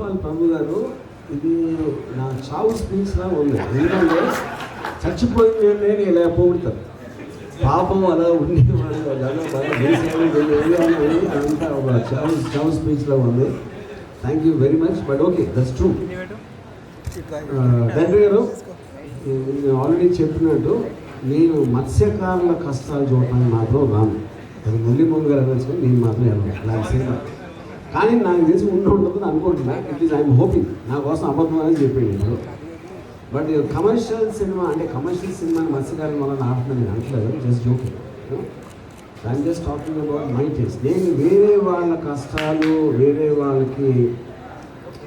All ప్రభు గారు ఇది నా చావు స్పీచ్ లా ఉంది ఎందుకంటే చచ్చిపోయింది నేను ఇలా పోగొడతారు పాపం అలా ఉండేవాడు బాగా అదంతా ఒక చావు చావు స్పీచ్ లా ఉంది thank you very much but okay that's true తండ్రి గారు నేను ఆల్రెడీ చెప్పినట్టు నేను మత్స్యకారుల కష్టాలు చూడటానికి మాత్రం రాను అది ముల్లి ముందు గారు అనొచ్చు నేను మాత్రం వెళ్ళను కానీ నాకు తెలిసి ఉండి ఉంటుందని అనుకుంటున్నా. ఇట్ ఈస్ ఐఎమ్ హోపింగ్ నా కోసం అబద్ధం అని చెప్పిండు బట్ కమర్షియల్ సినిమా అంటే కమర్షియల్ సినిమాని మత్స్యకారం వల్ల ఆడుతున్నాను నేను అనట్లేదు. Just joking I'm just talking about my taste నేను వేరే వాళ్ళ కష్టాలు వేరే వాళ్ళకి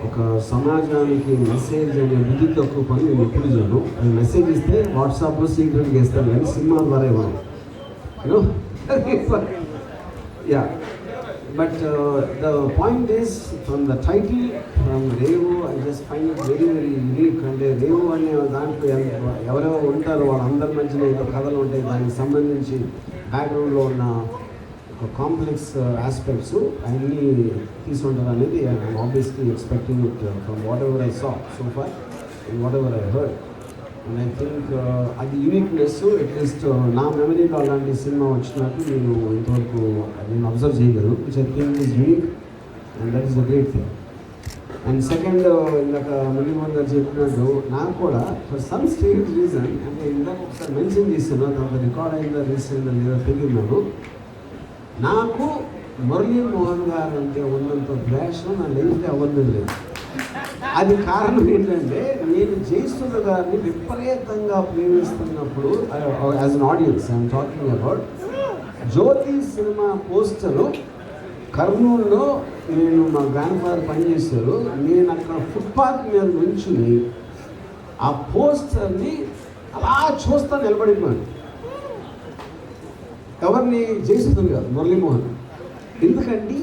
ఒక సమాజానికి మెసేజ్ అనే బుద్ధి తక్కువ పని నేను ఎప్పుడు చేయను. అది మెసేజ్ ఇస్తే వాట్సాప్లో సీక్రెట్గా ఇస్తాను. కానీ సినిమా ద్వారా ఇవ్వను. Yeah but the point is from the title from Revu I just find it very very unique అంటే రేవు అనే దాంట్లో ఎవరెవరు ఉంటారో వాళ్ళందరి మధ్యలో ఏదో కథలు ఉంటాయి. దానికి సంబంధించి బ్యాక్గ్రౌండ్లో ఉన్న ఒక కాంప్లెక్స్ ఆస్పెక్ట్స్ uh, అన్నీ తీసుకుంటారు అనేది I obviously expecting it from whatever I saw so far whatever I heard and I think అది యూనిక్నెస్ అట్లీస్ట్ నా మెమరీలో అలాంటి సినిమా వచ్చినట్టు నేను ఇంతవరకు నేను అబ్జర్వ్ చేయగలను which I think is unique and that is a great thing and second ఇందాక మురళీమోహన్ గారు చెప్పినట్టు నాకు కూడా ఫర్ సమ్ స్టేజ్ రీజన్ అంటే ఇందాక ఒకసారి మెన్షన్ చేస్తున్నా తర్వాత రికార్డ్ అయిందా రిజిస్టర్ అయిందా లేదా తెలియదు నాకు మురళీమోహన్ గారు అంటే ఉన్నంత ద్వేషం నా లైఫ్లో ఎవరిని లేదు. అది కారణం ఏంటంటే నేను జయసుధ గారిని విపరీతంగా ప్రేమిస్తున్నప్పుడు as an audience I'm talking about Jyothi cinema poster కర్నూలులో నేను మా గ్రాండ్ ఫాదర్ పనిచేశారు. నేను అక్కడ ఫుట్పాత్ మీద నుంచుని ఆ పోస్టర్ని అలా చూస్తా నిలబడిపోయాను. ఎవరిని జయసుధన్ కదా మురళీమోహన్. ఎందుకండి?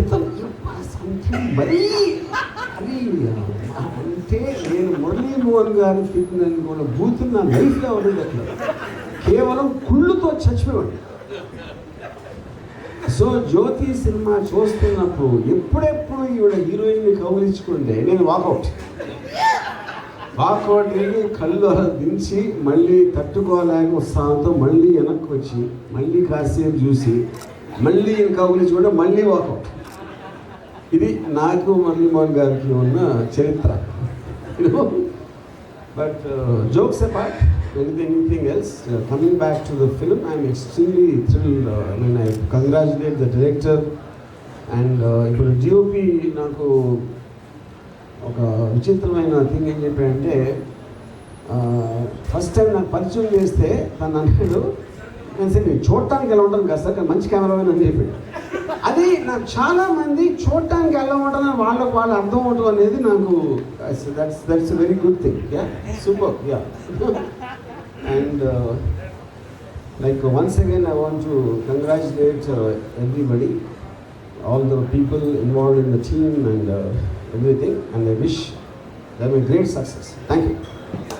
ఇతను అంటే మరీ అది అంటే నేను మురళీమోహన్ గారి తిట్టినని కూడా బూతులు నా లైఫ్లో ఉండేది అట్లా కేవలం కుళ్ళుతో చచ్చిపోయాడు సో జ్యోతి సినిమా చూస్తున్నప్పుడు ఎప్పుడెప్పుడు ఈవిడ హీరోయిన్ని కౌలించుకుంటే నేను వాకౌట్. వాకౌట్ వెళ్ళి కళ్ళు అలా దించి మళ్ళీ తట్టుకోలేక ఉత్సాహంతో మళ్ళీ వెనక్కి వచ్చి మళ్ళీ కాసేపు చూసి మళ్ళీ కౌలించుకుంటే మళ్ళీ వాకౌట్. ఇది నాకు మురళీమోహన్ గారికి ఉన్న చరిత్ర. But jokes apart anything anything else coming back to the film I'm extremely thrill I mean I congratulate the director and ఇప్పుడు డిఓపి నాకు ఒక విచిత్రమైన థింగ్ ఏం చెప్పాడంటే uh, ఫస్ట్ టైం నాకు పరిచయం చేస్తే తను అన్నాడు నేను సరే నేను చూడటానికి ఎలా ఉంటాను కదా సార్? కానీ మంచి కెమెరామెన్ అని చెప్పాడు. అది నాకు చాలా మంది చూడటానికి ఎలా ఉంటాను వాళ్ళకు వాళ్ళు అర్థం అవటం అనేది నాకు that's that's very good thing yeah super yeah and like once again I want to congratulate everybody the people involved in the team and uh, everything, and I wish them a great success. Thank you.